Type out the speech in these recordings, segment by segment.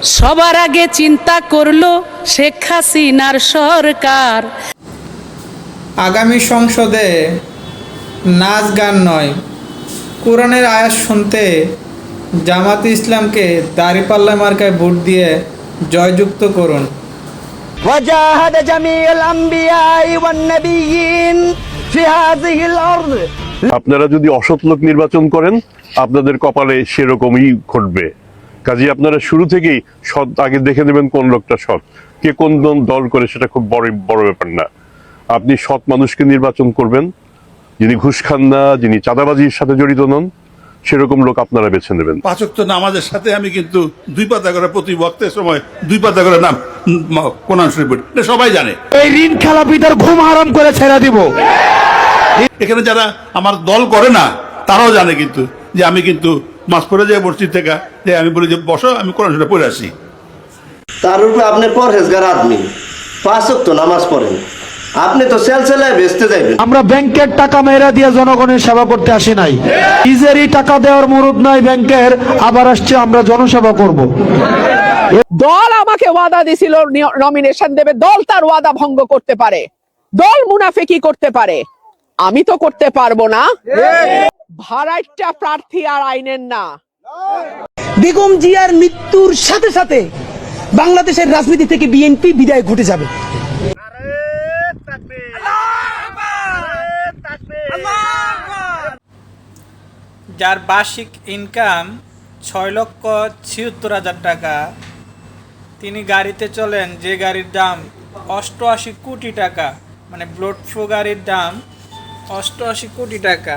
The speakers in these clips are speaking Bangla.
সবার আগে চিন্তা করলো শেখ হাসিনার সরকার আগামী সংসদে নাচ গান নয় কোরআনের আয়াত শুনতে জামাত ইসলামকে দাঁড়িপাল্লা মার্কায় ভোট দিয়ে জয়যুক্ত করুন وجاهد جميع الأنبياء والنبيين في هذه الأرض আপনারা যদি অসৎ লোক নির্বাচন করেন আপনাদের কপালে সেরকমই ঘটবে কাজে আপনারা শুরু থেকেই সৎ আগে দেখে নেবেন কোন লোকটা সৎ। কে কোন দল- দল করে সেটা খুব বড় বড় ব্যাপার না। আপনি সৎ মানুষকে নির্বাচন করবেন। যিনি ঘুষ খান না যিনি চাঁদাবাজির সাথে জড়িত নন সেরকম লোক আপনারা বেছে নেবেন। পাঁচক্ত নামাজের সাথে আমি কিন্তু দুই পাতা করে প্রতি বক্তের সময় দুই পাতা করে নাম কোরআন শরীফ পড়ি। সবাই জানে। এই ঋণ খেলাপিদের ঘুম হারাম করে ছেড়ে দিব। এখানে যারা আমার দল করে না তারাও জানে কিন্তু যে আমি কিন্তু মাস পরে যাই মসজিদ থেকে যে আমি বলি যে বসো আমি কোরআন শরীফ পড়ে আসি। তার উপরে আপনি পরহেজগার আদমি। পাঁচ তো নামাজ পড়েন। আপনি তো সেল সেলায় বেচতে যাইবেন। আমরা ব্যাংকের টাকা মেয়েরা দিয়ে জনগণের সেবা করতে আসি নাই। নিজেরই টাকা দেওয়ার মুরুদ নাই ব্যাংকের আবার আসছে আমরা জনসেবা করব। দল আমাকে ওয়াদা দিছিল নমিনেশন দেবে দল তার ওয়াদা ভঙ্গ করতে পারে। দল মুনাফেকি করতে পারে। আমি তো করতে পারব না। ভাড়াইটা প্রার্থী আর আইনের না। বেগম জিয়ার মৃত্যুর সাথে সাথে বাংলাদেশের রাজনীতি থেকে বিএনপি বিদায় ঘটে যাবে। যার বার্ষিক ইনকাম ছয় লক্ষ ছিয়াত্তর হাজার টাকা তিনি গাড়িতে চলেন যে গাড়ির দাম অষ্টআশি কোটি টাকা মানে ব্লড ফ্লু গাড়ির দাম অষ্টআশি কোটি টাকা।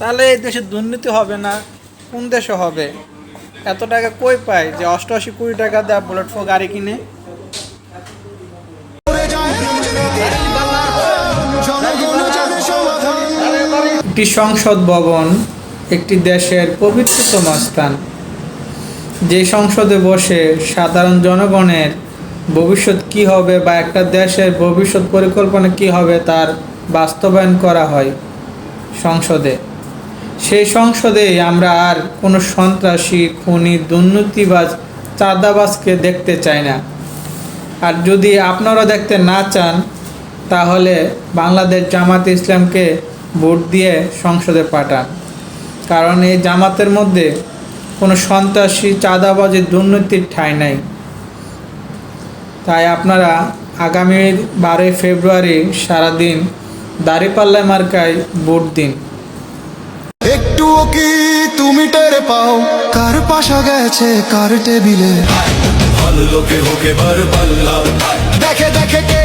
তাহলে এই দেশে দুর্নীতি হবে না? কোন দেশে হবে? এত টাকা কই পায় যে অষ্টআশি কোটি টাকা দেয় বুলেট ফ্লু গাড়ি কিনে? একটি সংসদ ভবন একটি দেশের পবিত্রতম স্থান। যে সংসদে বসে সাধারণ জনগণের ভবিষ্যৎ কি হবে বা একটা দেশের ভবিষ্যৎ পরিকল্পনা কি হবে তার বাস্তবায়ন করা হয় সংসদে। সেই সংসদে আমরা আর কোনো সন্ত্রাসী, খুনি, দুর্নীতিবাজ, চাঁদাবাজকে দেখতে চাই না। আর যদি আপনারা দেখতে না চান, তাহলে বাংলাদেশ জামাত ইসলামকে ভোট দিয়ে সংসদে পাঠান। কারণ এই জামাতের মধ্যে কোনো সন্ত্রাসী, চাঁদাবাজি, দুর্নীতির ঠাঁই নাই। তাই আপনারা আগামী বারোই ফেব্রুয়ারি সারাদিন দাঁড়িপাল্লা মার্কায় ভোট দিন। কি তুমি টের পাও? কার পাশা গেছে কার টেবিলে? ভালো লোকে হোকে বার পাল্লা। দেখে দেখে কে